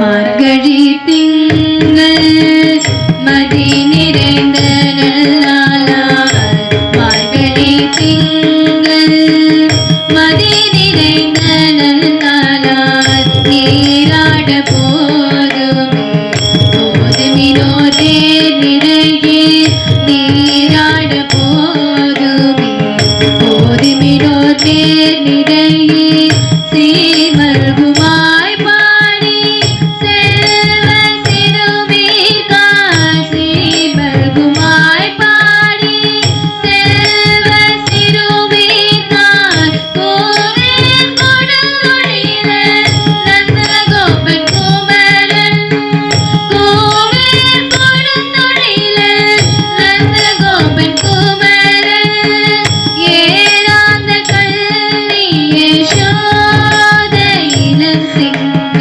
മാർഗഴി തിങ്കൾ മതി നിരണ്ട മാർഗഴി തിങ്കൾ മതി നിരണ്ട നീരാട പോതുമേ പോതുമിനോതേ നിറകേ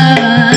Baba